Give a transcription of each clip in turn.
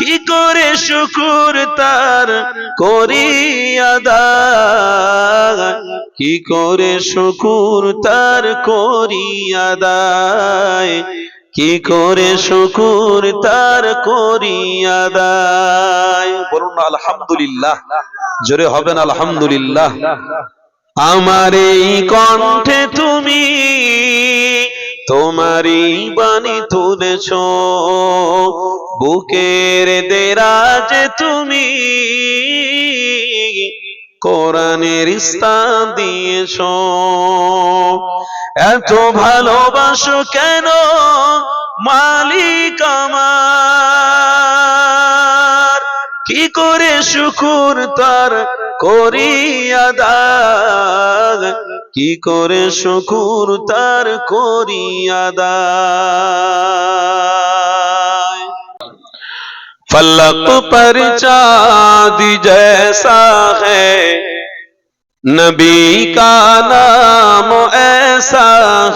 কি করে শুকুর তার করি আদায় কি করে শুকুর তার করি আদায়? কি করে শুকুর তার করি আদায়? বলুন, আলহামদুলিল্লাহ। জোরে হবেন আলহামদুলিল্লাহ। আমার এই কণ্ঠে তুমি তোমারই বাণী তুলেছ, বুকের দেরাজে তুমি কোরআনের স্থান দিয়েছ। এত ভালোবাসো কেন মালিক আমার? কি করে শুকুর তার করি আদায় কি করে শুকুর তার করি আদায় فلک پر چاند جیسا ہے نبی کا نام ایسا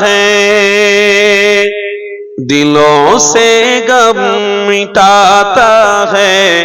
ہے دلوں سے غم مٹاتا ہے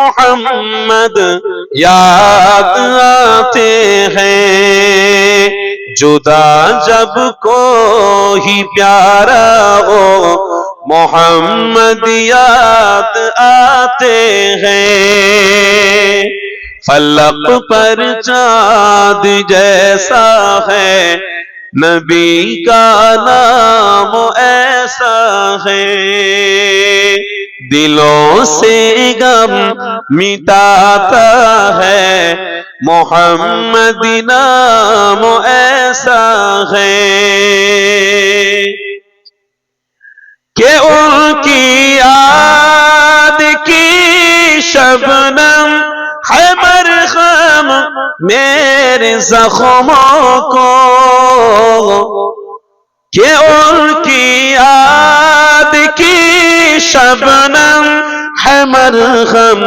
محمد یاد آتے ہیں۔ جدا جب کو ہی پیارا ہو، محمد یاد آتے ہیں۔ فلک پر چاند جیسا ہے نبی کا نام ایسا ہے۔ دلوں سے غم مٹاتا ہے۔ محمد نام ایسا ہے۔ کہ ان کی یاد کی شبنم ہے مرخ میرے زخموں کو کہ ان کی یاد کی شبنم ہے مرخم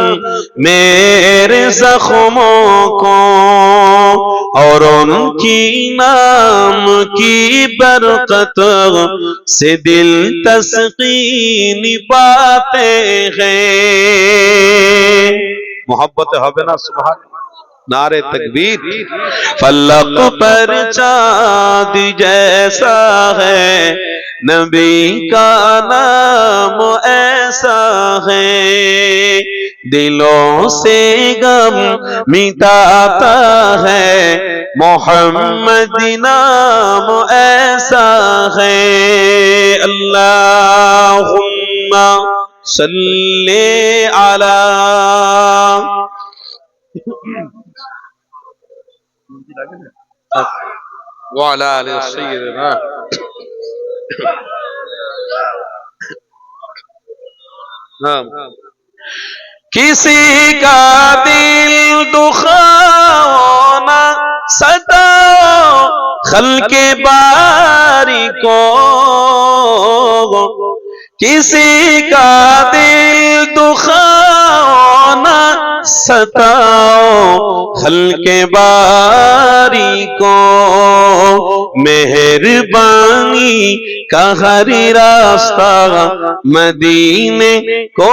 میرے زخموں کو اور ان کی نام کی برقت سے دل تسقینی باتیں ہیں۔ محبت ہے حبنا سبحانہ نعرے تکبیر۔ فلق پر چاند جیسا ہے نبی کا نام ایسا ہے۔ دلوں سے غم مٹاتا ہے محمد نام ایسا ہے۔ اللہم صلی علی وعلى آل سيدنا نعم کسی کا دل دکھانا سدا خلق باری کو کسی کا دل دکھانا ستاؤ ہلکے باری کو مہربانی کا ہر راستہ مدینے کو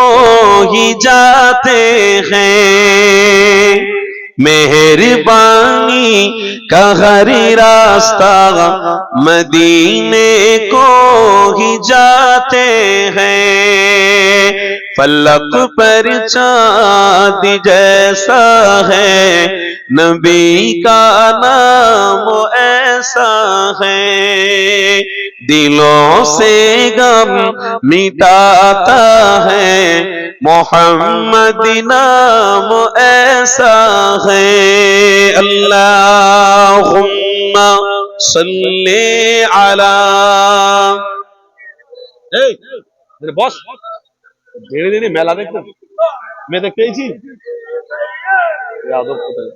ہی جاتے ہیں۔ مہربانی کا ہر راستہ مدینے کو ہی جاتے ہیں۔ پلک پر چاند جیسا ہے، نبی کا نام ایسا ہے۔ دلوں سے غم مٹاتا ہے، محمد نام ایسا ہے۔ اللہم صلی علی۔ اے میرے باس ধীরে ধীরে মেলা দেখতে মেয়ে দেখতে পেয়েছি? যাদব কোথায়?